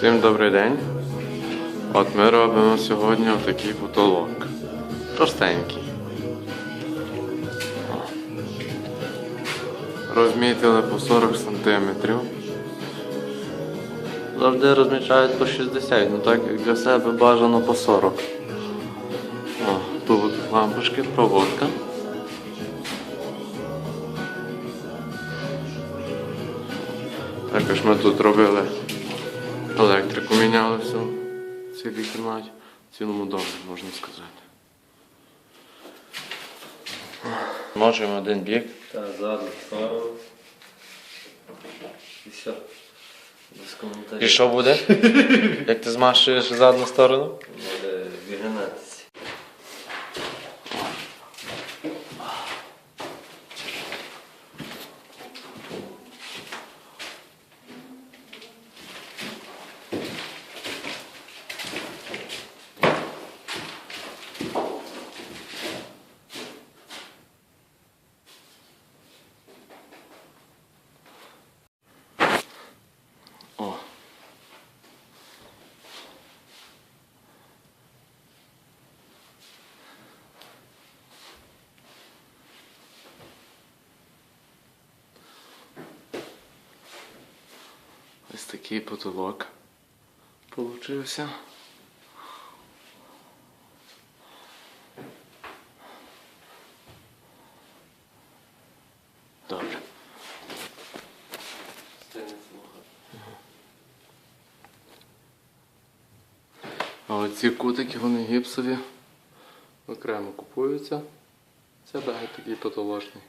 Всім добрий день. От ми робимо сьогодні отакий потолок. Простенький. Розмітили по 40 см. Завжди розмічають по 60, ну так як для себе бажано по 40. О, тут лампочки, проводка. Також ми тут робили електрику все в цілій кімнаті, в цілому домі, можна сказати. Можемо один бік. Та задню сторону. І все. Без коментарів. І що буде? Як ти змашуєш задну сторону? Буде вигинатися. О. Ось такий потолок получився. Добре. А оці кутики вони гіпсові окремо купуються. Це дай такий потолочний.